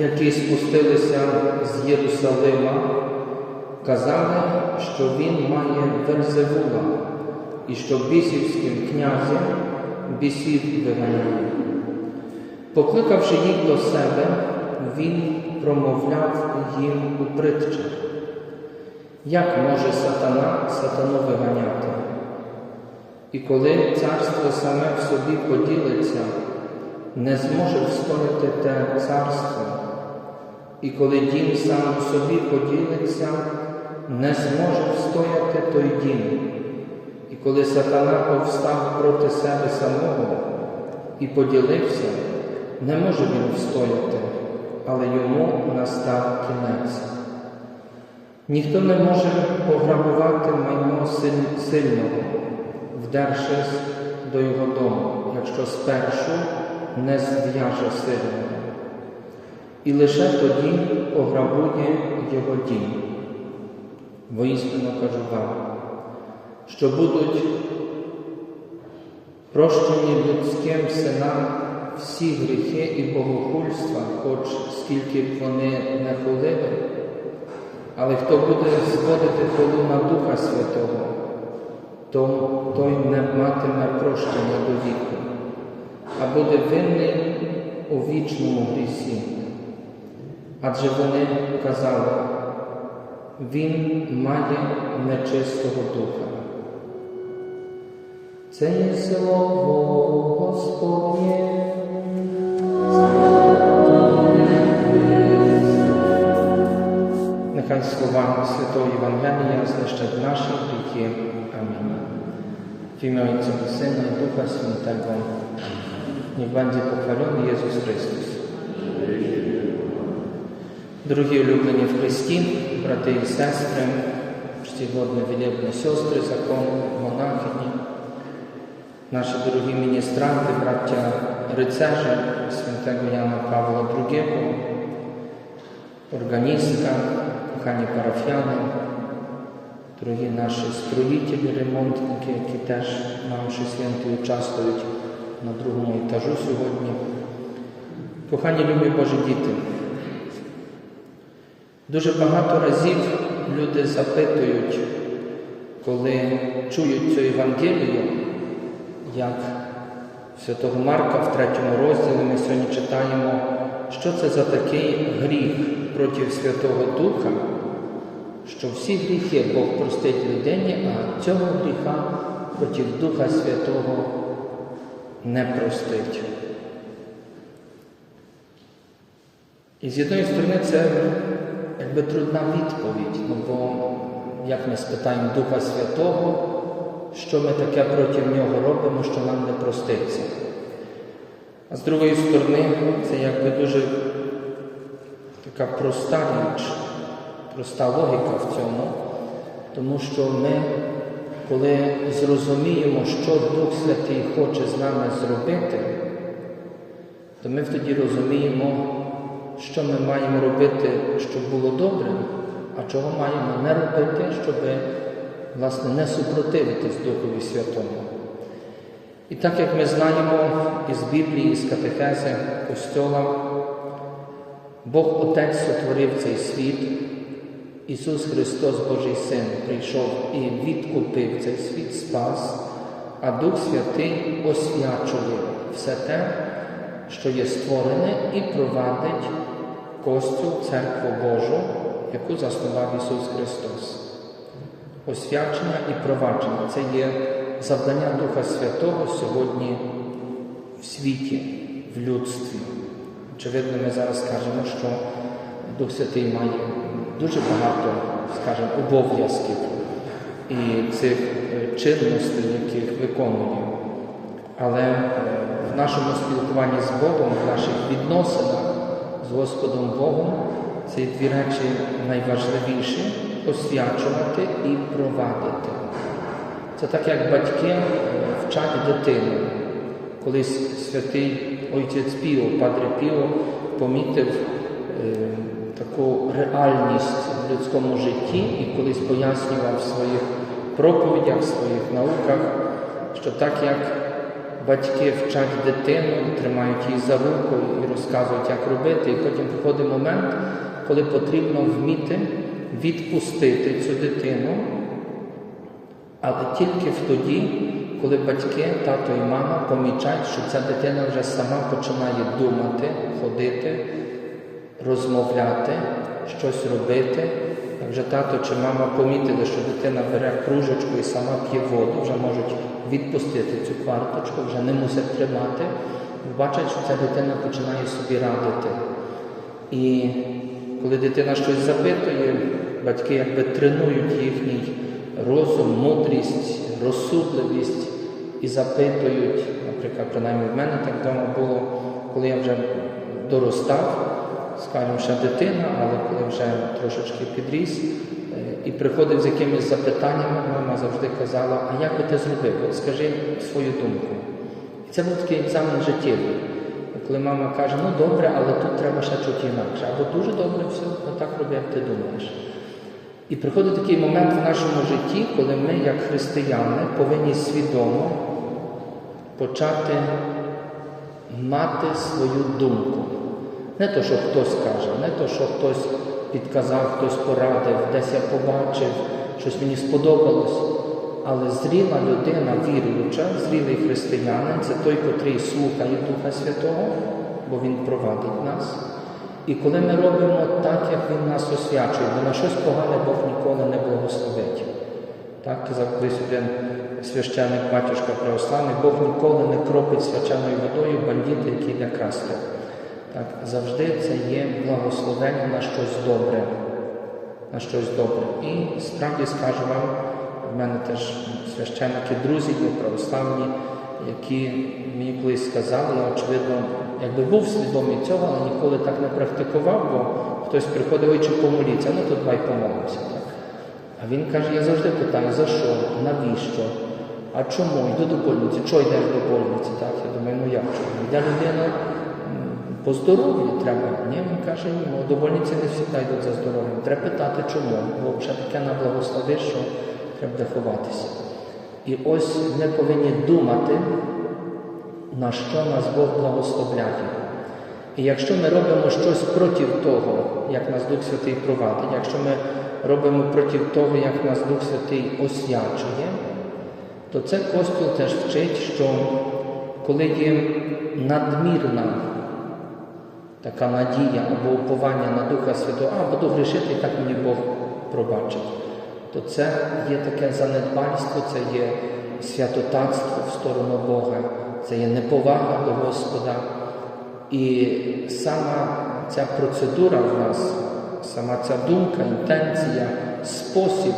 які спустилися з Єрусалима, казали, що він має Верзевула і що бісівським князем бісів виганяє. Покликавши їх до себе, він промовляв їм у притчах. Як може сатана сатану виганяти? І коли царство саме в собі поділиться, не зможе встояти те царство, і коли дім сам у собі поділиться, не зможе встояти той дім. І коли сатана повстав проти себе самого і поділився, не може він встояти, але йому настав кінець. Ніхто не може пограбувати майно сильного, вдершись до його дому, якщо спершу не зв'яже сильного. І лише тоді пограбує його дім. Воістину кажу вам, що будуть прощені людським синам всі гріхи і богохульства, хоч скільки б вони не хулили, але хто буде зводити хулу на Духа Святого, то той не матиме прощення до віку, а буде винний у вічному грісі. Адже вони казали, він має нечистого духа. Це є слово Господнє. Нехай слова Святого Євангелія знищать наші гріхи. Амінь. W imię Ojca i Syna i Ducha Świętego. Niech będzie pochwalony Jezus Chrystus. Дорогі улюблені в Христі, брати і сестри, чтіводні вілібні сестри, закон, монахині, наші дорогі міністранти, браття рицарі святого Яна Павла II, органістка, кохані парафіяни, дорогі наші строїтелі, ремонтники, які теж на наші святі участвують на другому етажу сьогодні. Кохані любі Божі діти. Дуже багато разів люди запитують, коли чують цю Євангелію, як Святого Марка в третьому розділі ми сьогодні читаємо, що це за такий гріх проти Святого Духа, що всі гріхи Бог простить людині, а цього гріха проти Духа Святого не простить. І з однієї сторони це якби трудна відповідь, ну бо як ми спитаємо Духа Святого, що ми таке проти нього робимо, що нам не проститься. А з другої сторони, це якби дуже така проста річ, проста логіка в цьому, тому що ми, коли зрозуміємо, що Дух Святий хоче з нами зробити, то ми тоді розуміємо, що ми маємо робити, щоб було добре, а чого маємо не робити, щоб власне не супротивитись Духові Святому. І так як ми знаємо із Біблії, з катехези Костьола, Бог Отець сотворив цей світ, Ісус Христос, Божий Син, прийшов і відкупив цей світ, спас, а Дух Святий освячує все те, що є створене, і провадить Костюл, Церкву Божу, яку заснував Ісус Христос. Освячення і провадження це є завдання Духа Святого сьогодні в світі, в людстві. Очевидно, ми зараз скажемо, що Дух Святий має дуже багато, скажімо, обов'язків і цих е, чинностей, яких виконує. Але е, в нашому спілкуванні з Богом, в наших відносинах з Господом Богом ці дві речі найважливіші освячувати і провадити. Це так, як батьки е, вчать дитину. Колись святий отець Піо, Падре Піо, помітив таку реальність в людському житті і колись пояснював в своїх проповідях, в своїх науках, що так як батьки вчать дитину, тримають її за руку і розказують, як робити, і потім приходить момент, коли потрібно вміти відпустити цю дитину, але тільки тоді, коли батьки, тато і мама помічають, що ця дитина вже сама починає думати, ходити, розмовляти, щось робити. Як вже тато чи мама помітили, що дитина бере кружечку і сама п'є воду, вже можуть відпустити цю кварточку, вже не мусять тримати, бачать, що ця дитина починає собі радити. І коли дитина щось запитує, батьки якби тренують їхній розум, мудрість, розсудливість і запитують, наприклад, принаймні в мене так вдома було, коли я вже доростав, скажімо, ще дитина, але коли вже трошечки підріс е, і приходив з якимись запитаннями, мама завжди казала, а як би ти зробив? От скажи свою думку. І це був такий екзамен життєвий. Коли мама каже, ну добре, але тут треба ще чути інакше, або дуже добре все, ну так роби, як ти думаєш. І приходить такий момент в нашому житті, коли ми, як християни, повинні свідомо почати мати свою думку. Не то, що хтось каже, не то, що хтось підказав, хтось порадив, десь я побачив, щось мені сподобалось. Але зріла людина, віруюча, зрілий християнин це той, котрий слухає Духа Святого, бо Він провадить нас. І коли ми робимо так, як Він нас освячує, бо на щось погане Бог ніколи не благословить. Так казав колись один священник батюшка православний, Бог ніколи не кропить свяченою водою бандіта, який йде красти. Так, Завжди це є благословення на щось добре. На щось добре. І справді скажу вам, в мене теж священники, друзі є православні, які мені колись сказали, я очевидно, якби був свідомий цього, але ніколи так не практикував, бо хтось приходив, ой, чи помоліться, ну то давай помолимося. А він каже, я завжди питаю, за що, навіщо? А чому? Йду до больниці, чого йдеш до больниці? Так? Я думаю, ну як чому? Йде людина по здоров'ю треба. Ні, він каже, ні, до больниці не завжди йдуть за здоров'ям. Треба питати, чому, бо вже таке на благослови, що треба ховатися. І ось ми повинні думати, на що нас Бог благословляє. І якщо ми робимо щось проти того, як нас Дух Святий провадить, якщо ми робимо проти того, як нас Дух Святий освячує, то це Костюл теж вчить, що коли є надмірна така надія або уповання на Духа Святого, а буду грішити, так мені Бог пробачить, то це є таке занедбальство, це є святотатство в сторону Бога, це є неповага до Господа. І сама ця процедура в нас, сама ця думка, інтенція, спосіб,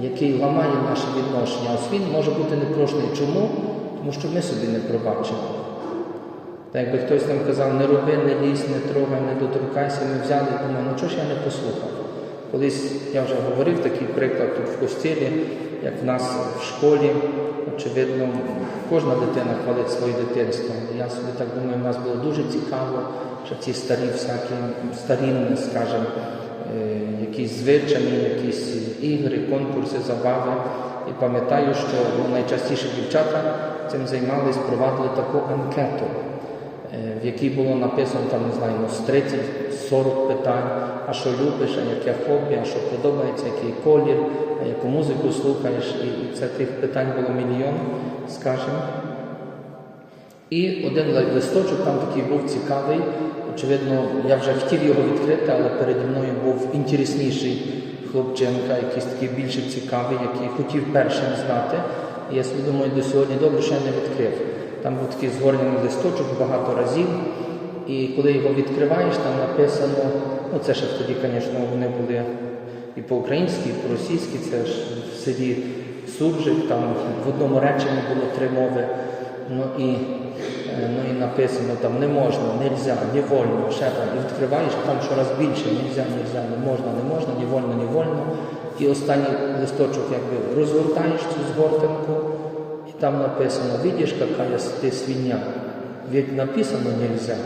який ламає наше відношення. Ось він може бути непрошений. Чому? Тому що ми собі не пробачимо. Та якби хтось нам казав, не роби, не лізь, не трогай, не доторкайся, ми взяли і думаємо, ну чого ж я не послухав? Колись я вже говорив такий приклад тут в костілі, як в нас в школі, очевидно, кожна дитина хвалить своє дитинство. Я собі так думаю, в нас було дуже цікаво, що ці старі всякі старінні, скажімо, е, якісь звичаї, якісь ігри, конкурси, забави. І пам'ятаю, що найчастіше дівчата цим займались, провадили таку анкету, в якій було написано там, не знаю, ну, з 30-40 питань, а що любиш, а яке хобі, а що подобається, який колір, а яку музику слухаєш. І, це тих питань було мільйон, скажімо. І один листочок там такий був цікавий. Очевидно, я вже хотів його відкрити, але переді мною був інтересніший хлопчинка, якийсь такий більше цікавий, який хотів першим знати. І я думаю, до сьогодні добре, що я не відкрив. Там був такий згорнений листочок багато разів. І коли його відкриваєш, там написано, ну це ще тоді, звісно, вони були і по-українськи, і по-російськи, це ж в селі Суржик, там в одному реченні було три мови. Ну і, е, ну і написано там не можна, нельзя, не вольно, ще там. І відкриваєш там щораз більше, нельзя, нельзя, не можна, не можна, не вольно, не вольно. І останній листочок якби розгортаєш цю згортинку, там написано, видиш, яка ти свиня. Ведь написано нельзя.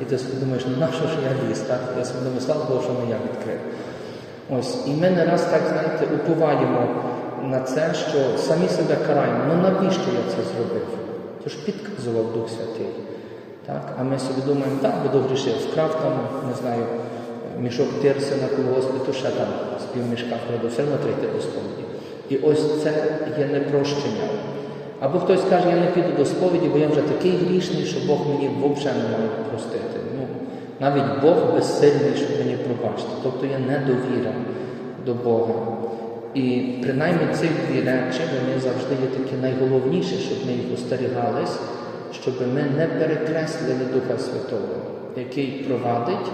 І ти думаєш, ну нащо ж я ліз? Так? Я собі думаю, слава Богу, що не я відкрив. Ось, і ми не раз так, знаєте, уповаємо на це, що самі себе караємо. Ну навіщо я це зробив? Це ж підказував Дух Святий. Так? А ми собі думаємо, так, бо грішив, вкрав там, не знаю, мішок тирси на колгоспі, то ще там з півмішка вкладу, все одно трійти до. І ось це є непрощення. Або хтось каже, я не піду до сповіді, бо я вже такий грішний, що Бог мені взагалі не має простити. Ну, навіть Бог безсильний, щоб мені пробачити. Тобто є недовіра до Бога. І принаймні ці дві речі вони завжди є такі найголовніші, щоб ми їх остерігались, щоб ми не перекреслили Духа Святого, який провадить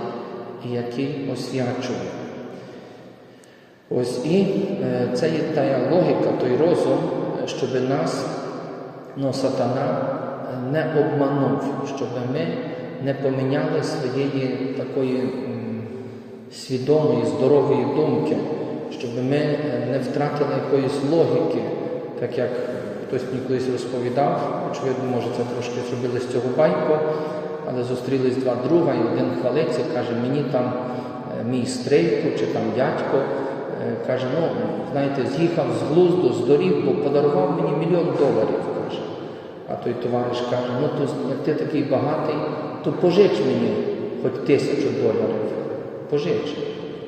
і який освячує. Ось і е, це є та логіка, той розум, щоб нас ну, сатана не обманув, щоб ми не поміняли своєї такої свідомої, здорової думки, щоб ми е, не втратили якоїсь логіки, так як хтось мені колись розповідав, очевидно, може це трошки зробили з цього байку, але зустрілись два друга, і один хвалиться, каже, мені там е, мій стрейку чи там дядько. Е, Каже, ну, знаєте, з'їхав з глузду, здорів, бо подарував мені мільйон доларів. А той товариш каже, ну то як ти такий багатий, то пожич мені хоч тисячу доларів. Пожич.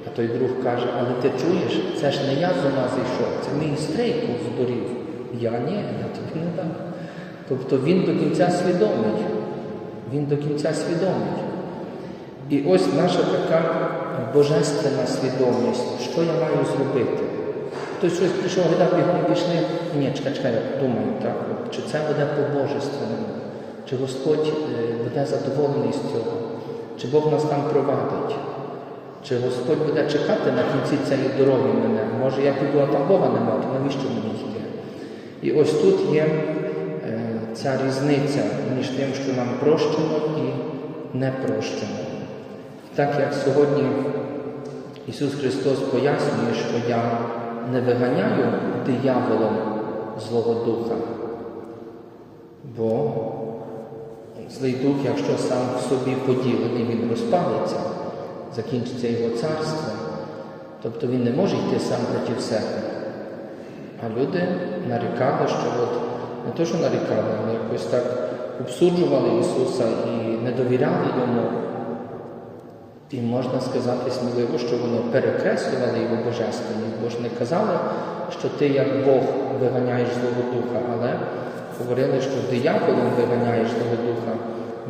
А той друг каже, але ти чуєш, це ж не я з ума зійшов, це мій стрейку здорів. Я ні, я тобі не дам. Тобто він до кінця свідомий. Він до кінця свідомий. І ось наша така божественна свідомість, що я маю зробити. Хтось щось прийшов, гайда бігом пішли. Ні, чекай, чекай, думаю, так, от, чи це буде по-божественному, чи Господь буде задоволений з цього, чи Бог нас там провадить, чи Господь буде чекати на кінці цієї дороги мене. Може, я піду, а там Бога нема, то навіщо мені йти? І ось тут є ця різниця між тим, що нам прощено і не прощено. Так як сьогодні Ісус Христос пояснює, що я не виганяю дияволом Злого Духа, бо злий дух, якщо сам в собі поділений, він розпалиться, закінчиться його царство, тобто він не може йти сам проти себе. А люди нарікали, що от не то, що нарікали, але якось так обсуджували Ісуса і не довіряли йому. І можна сказати сміливо, що вони перекреслювали його божественність, бо ж не казали, що ти як Бог виганяєш Злого Духа, але говорили, що дияволом виганяєш Злого Духа.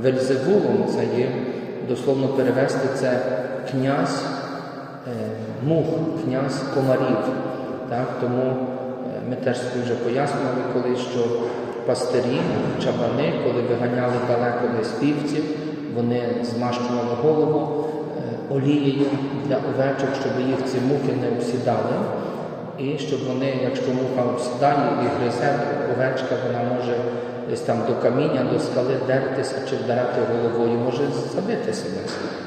Вельзевулом це є, дословно перевести це князь е, мух, князь комарів. Так? Тому е, ми теж вже пояснювали колись, що пастирі, чабани, коли виганяли далеко десь півців, вони змащували голову олією для овечок, щоб їх ці мухи не обсідали. і щоб вони, якщо муха сідає і гризе, овечка вона може десь там до каміння, до скали дертися чи вдарати головою, може забити себе.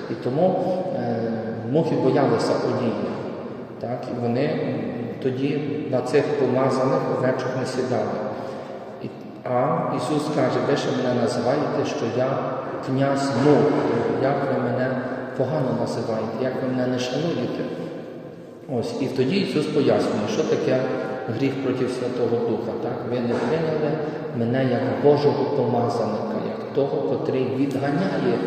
І тому е, мухи боялися одії. Так, і вони тоді на цих помазаних овечок не сідали. І, а Ісус каже, ви ще мене називаєте, що я князь мух, як ви мене погано називаєте, як ви мене не шануєте. Ось, і тоді Ісус пояснює, що таке гріх проти Святого Духа. Так? Ви не прийняли мене як Божого помазаника, як того, котрий відганяє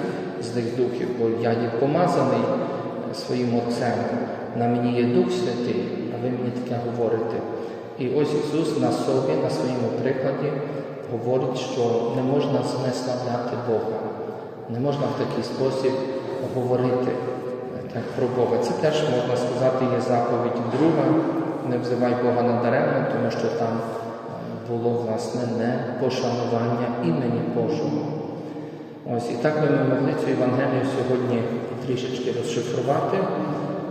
злих духів, бо я є помазаний своїм Отцем. На мені є Дух Святий, а ви мені таке говорите. І ось Ісус на собі, на своєму прикладі, говорить, що не можна знеславляти Бога, не можна в такий спосіб говорити так, про Бога. Це теж можна сказати, є заповідь друга. Не взивай Бога надаремно, тому що там е, було власне не пошанування імені Божого. Ось і так ми могли цю Євангелію сьогодні трішечки розшифрувати,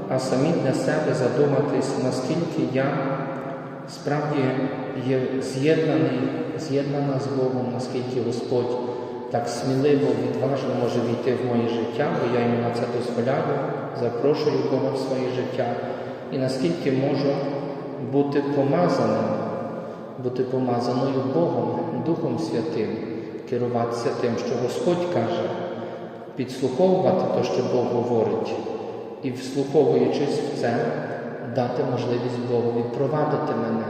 а самі для себе задуматись, наскільки я справді є з'єднаний, з'єднана з Богом, наскільки Господь так сміливо, відважно може війти в моє життя, бо я йому на це дозволяю, запрошую Бога в своє життя, і наскільки можу бути помазаним, бути помазаною Богом, Духом Святим, керуватися тим, що Господь каже, підслуховувати те, що Бог говорить, і вслуховуючись в це, дати можливість Богові провадити мене.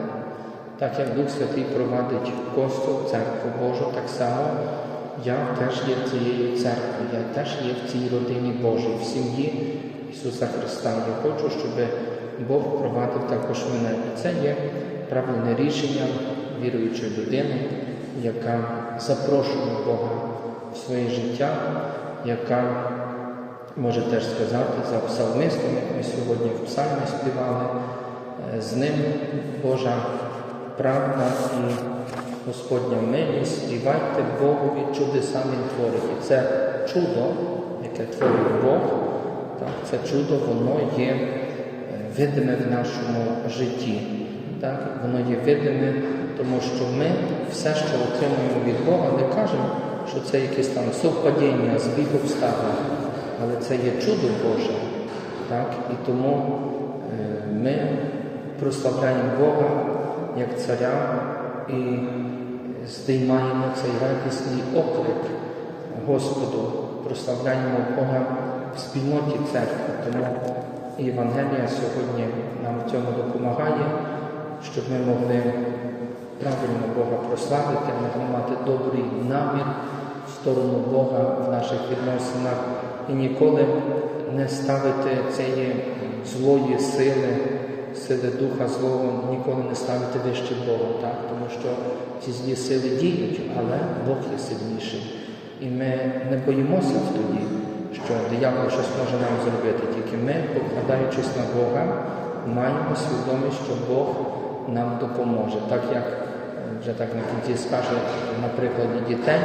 Так як Дух Святий провадить костюл, церкву Божу, так само я теж є цією церквою, я теж є в цій родині Божій, в сім'ї Ісуса Христа. Я хочу, щоб Бог провадив також мене. І це є правильне рішення віруючої людини, яка запрошує Бога в своє життя, яка може теж сказати за псалмистом, як ми сьогодні в псалмі співали, е, з ним Божа правда і Господня милість, співайте Богові чудеса Він творить. І це чудо, яке творить Бог, так, це чудо, воно є е, видиме в нашому житті. Так, воно є видиме, тому що ми все, що отримуємо від Бога, не кажемо, що це якесь там совпадіння, збіг обставин, але це є чудо Боже. Так? І тому е, ми прославляємо Бога як царя здіймаємо цей радісний оклик Господу, прославляємо Бога в спільноті церкви. Тому Євангелія сьогодні нам в цьому допомагає, щоб ми могли правильно Бога прославити, могли мати добрий намір в сторону Бога в наших відносинах і ніколи не ставити цієї злої сили, сили Духа Злого, ніколи не ставити вище Бога, так? тому що ці злі сили діють, але Бог є сильніший. І ми не боїмося тоді, що диявол щось може нам зробити, тільки ми, покладаючись на Бога, маємо свідомість, що Бог нам допоможе. Так як вже так на кінці скаже на прикладі дітей,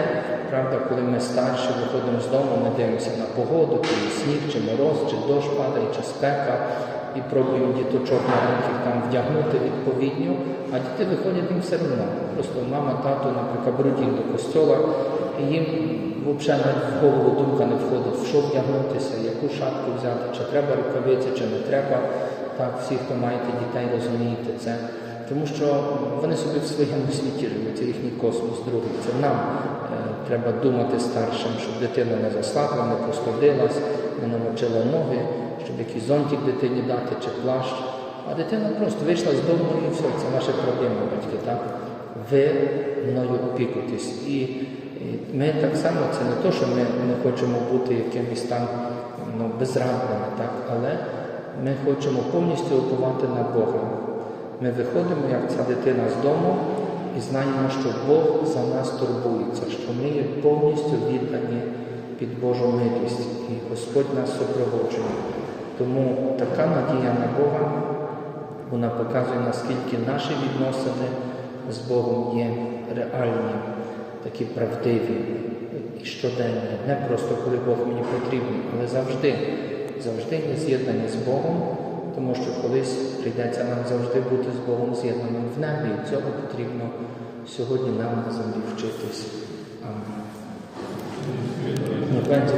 правда, коли ми старші виходимо з дому, ми дивимося на погоду, чи сніг, чи мороз, чи дощ падає, чи спека, і пробуємо діточок маленьких там вдягнути відповідно, а діти виходять їм все одно. Просто мама, тато, наприклад, брудів до костьола, і їм взагалі в голову думка не входить, в що вдягнутися, яку шапку взяти, чи треба рукавиці, чи не треба. Так, всі, хто маєте дітей, розумієте це. Тому що вони собі в своєму світі живуть, це їхній космос другий. Це нам е, треба думати старшим, щоб дитина не заслабла, не простудилась, не намочила ноги, щоб якийсь зонтик дитині дати чи плащ. А дитина просто вийшла з дому і все, це наша проблема, батьки. так? Ви мною опікуєтесь. І, ми так само, це не те, що ми не хочемо бути якимись там ну, безрадними, так? але ми хочемо повністю уповати на Бога. Ми виходимо, як ця дитина з дому, і знаємо, що Бог за нас турбується, що ми є повністю віддані під Божу милість, і Господь нас супроводжує. Тому така надія на Бога, вона показує, наскільки наші відносини з Богом є реальні, такі правдиві і щоденні. Не просто коли Бог мені потрібен, але завжди, завжди є з'єднані з Богом, тому що колись прийдеться нам завжди бути з Богом з'єднаним в небі. І цього потрібно сьогодні нам на землі вчитись. Амінь. Niech będzie